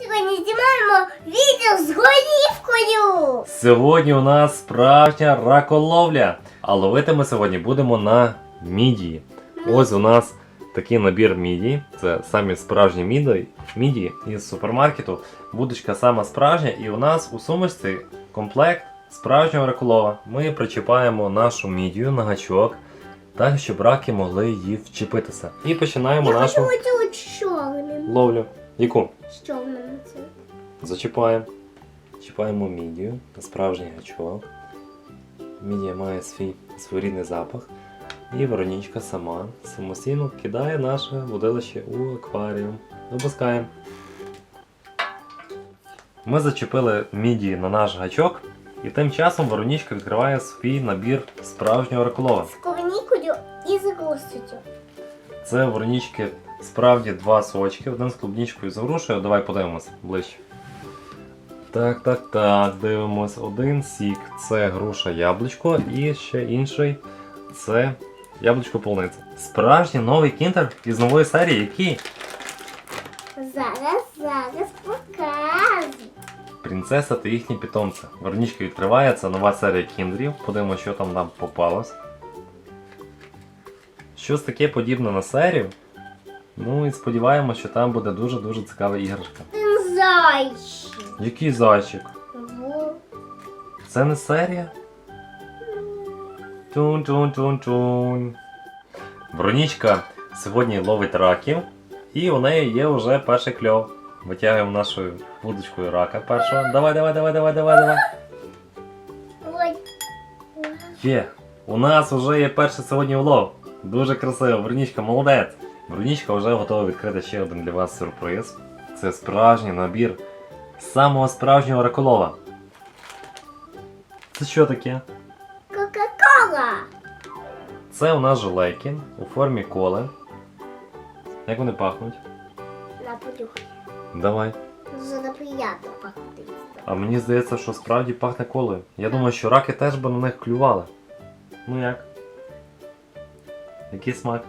Сьогодні знімаємо відео з голівкою. Сьогодні у нас справжня раколовля. А ловити ми сьогодні будемо на мідії. Ось у нас такий набір мідії. Це самі справжні мідії, мідії із супермаркету. Будочка сама справжня, і у нас у сумочці комплект справжнього раколова. Ми причіпаємо нашу мідію на гачок, так щоб раки могли її вчепитися. І починаємо Я нашу хочу ловлю. Яку? З чорним це. Зачіпаємо. Чіпаємо мідію на справжній гачок. Мідія має свій своєрідний запах. І Веронічка сама самостійно кидає наше водилище у акваріум. Випускаємо. Ми зачепили мідії на наш гачок, і тим часом Веронічка відкриває свій набір справжнього раколова. З клубнікою і з густю. Це у Веронічки справді два сочки, один з клубнічкою з грушею. Давай подивимось ближче. Так, так, так, дивимось. Один сік це груша яблучко, і ще інший це яблучко полуниця. Справжній новий кінтер із нової серії, який Зараз, зараз покажу. Принцеса та їхні питомці. Веронічка відкриває, це нова серія кіндерів. Подивимося, що там нам попалось. Щось таке подібне на серію. Ну і сподіваємося, що там буде дуже-дуже цікава іграшка. Один зайчик. Який зайчик? Во. Це не серія? Тун-тун-тун-тун. Бронічка сьогодні ловить раків, і у неї є вже перший кльов. Витягуємо нашою вудочкою рака першого. Давай, давай, давай, давай, давай, давай. Ой. Є. У нас вже є перший сьогодні улов. Дуже красиво. Бронічка, молодець. Бронічка вже готова відкрити ще один для вас сюрприз. Це справжній набір самого справжнього раколова. Це що таке? Кока-кола. Це у нас жилейки у формі коли. Як вони пахнуть? На. Давай. Дуже приємно пахнути. А мені здається, що справді пахне колою. Я думаю, що раки теж би на них клювали. Ну як? Який смак?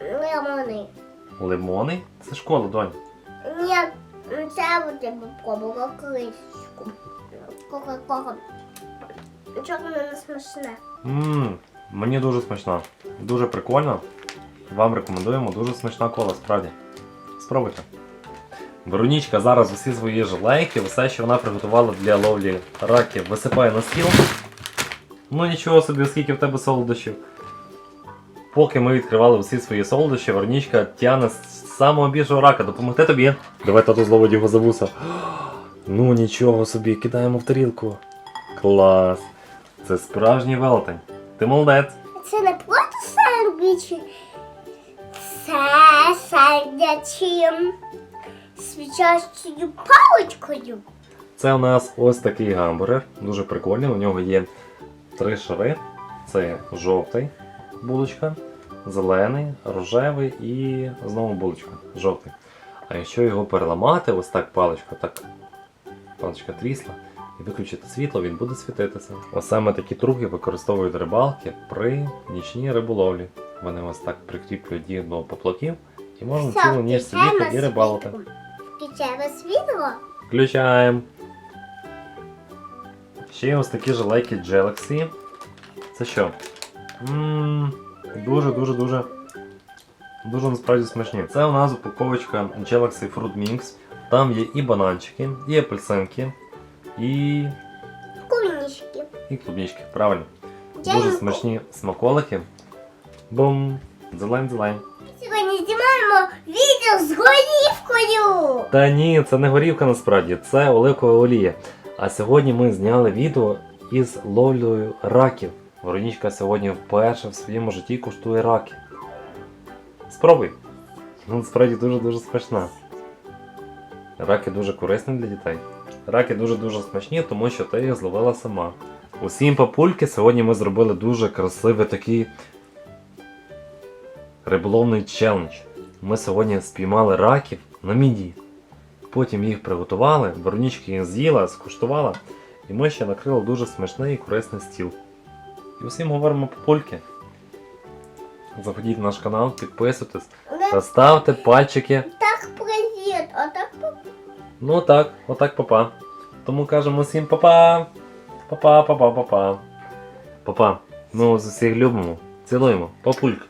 Лимони. Лимони? Це ж кола, донь. Ні, це буде попробувала кришку. Кока-кола. Чого воно не смачне? Ммм, мені дуже смачна. Дуже прикольно. Вам рекомендуємо, дуже смачна кола, справді. Спробуйте. Веронічка зараз усі свої жилейки, все, що вона приготувала для ловлі раків, висипає на стіл. Ну нічого собі, скільки в тебе солодощів. Поки ми відкривали всі свої солодощі, Веронічка тягне з самого більшого рака. Допомогти тобі. Давай тату зловить його за вуса. Ну нічого собі, кидаємо в тарілку. Клас. Це справжній велетень. Ти молодець. Це не просто сендвічі. Це сендвічі свічащою паличкою. Це у нас ось такий гамбургер. Дуже прикольний. У нього є три шари. Це жовтий булочка, зелений, рожевий і знову булочка. Жовтий. А якщо його переламати, ось так паличка, так паличка трісла, і виключити світло, він буде світитися. Ось саме такі трубки використовують рибалки при нічній риболовлі. Вони ось так прикріплюють їх до поплавків і можна цілу ніч сидіти і рибалити. Включаємо світло. Включаємо. Ще є ось такі жилейки Galaxy. Це що? Ммм, дуже, насправді смачні. Це у нас упаковочка Galaxy Fruit Mix. Там є і бананчики, і апельсинки, і. Кулінічки. і клубнички. Правильно. Дякую. Дуже смачні смаколики. Бум! Зелень, зелень. Сьогодні знімаємо відео з голівкою. Та ні, це не горівка насправді, це оливкова олія. А сьогодні ми зняли відео із ловлею раків. Воронічка сьогодні вперше в своєму житті куштує раки. Спробуй. Ну, насправді дуже-дуже смачна. Раки дуже корисні для дітей. Раки дуже-дуже смачні, тому що ти їх зловила сама. Усім папульки сьогодні ми зробили дуже красивий такий риболовний челендж. Ми сьогодні спіймали раків на міді. Потім їх приготували, Веронічка їх з'їла, скуштувала, і ми ще накрили дуже смачний і корисний стіл. І усім говоримо папульки. Заходіть на наш канал, підписуйтесь та ставте пальчики. так привіт, отак папа. Ну так, отак папа. Тому кажемо всім папа. Папа, папа, папа. Папа. Ми вас усіх любимо. Цілуємо. Папулька.